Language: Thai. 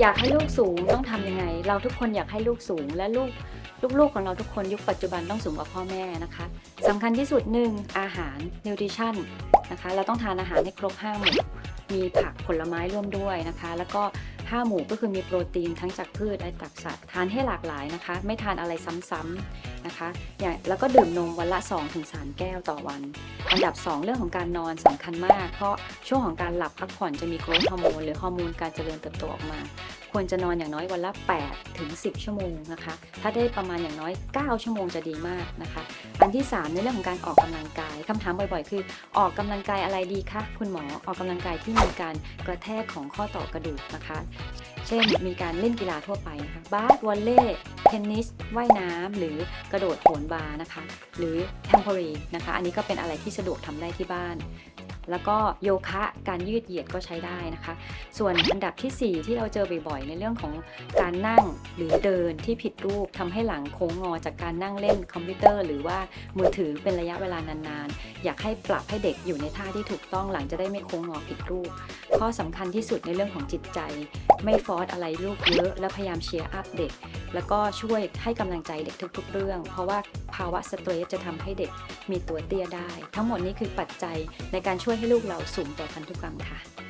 อยากให้ลูกสูงต้องทำยังไง เราทุกคนอยากให้ลูกสูงและลูกลูกๆของเราทุกคนยุคปัจจุบันต้องสูงกว่าพ่อแม่นะคะสำคัญที่สุดหนึ่งอาหารนิวทริชั่นนะคะเราต้องทานอาหารให้ครบห้าหมู่มีผักผลไม้ร่วมด้วยนะคะ แล้วก็ห้าหมู่ก็คือมีโปรตีนทั้งจากพืชและจากสัตว์ทานให้หลากหลายนะคะ ไม่ทานอะไรซ้ำๆ นะคะอย่างแล้วก็ดื่มนมวันละ 2-3 แก้วต่อวันอันดับ 2 เรื่องของการนอนสำคัญมาก เพราะช่วงของการหลับพักผ่อนจะมีโกรทฮอร์โมนหรือฮอร์โมนการเจริญเติบโตออกมา ควรจะนอนอย่างน้อยวันละ 8 ถึง 10 ชั่วโมงนะคะ ถ้าได้ประมาณอย่างน้อย 9 ชั่วโมงจะดีมากนะคะ อันที่ 3 ในเรื่องของการออกกำลังกายคำถามบ่อยๆ คือออกกำลังกายอะไรดีคะคุณหมอออกกำลังกายที่มีการกระแทกของข้อต่อกระดูกนะคะ เช่นมีการเล่นกีฬาทั่วไปนะคะบาสวอลเล่ เทนนิสว่ายน้ำหรือกระโดดโหนบานะคะ หรือแทมโพรีนะคะ อันนี้ก็เป็นอะไรที่สะดวกทำได้ที่บ้าน แล้วก็โยคะการยืดเหยียดก็ใช้ได้นะคะ ส่วนอันดับทีสี่4 ที่เราเจอบ่อยๆ ในเรื่องของการนั่งหรือเดินที่ผิดรูปทำให้หลังโค้งงอจากการนั่งเล่นคอมพิวเตอร์ หรือว่ามือถือเป็นระยะเวลานานๆ อยากให้ปรับให้เด็กอยู่ในท่าที่ถูกต้องหลังจะได้ไม่โค้งงอผิดรูปข้อสำคัญที่สุดในเรื่องของจิตใจ ไม่ฟอร์สอะไรลูกเยอะและพยายามเชียร์อัพเด็ก แล้วก็ช่วยให้กำลังใจเด็กทุก ๆ เรื่อง เพราะว่าภาวะสเตรสจะทำให้เด็กมีตัวเตี้ยได้ ทั้งหมดนี้คือปัจจัยในการช่วยให้ลูกเราสูงต่อพันธุกรรมค่ะ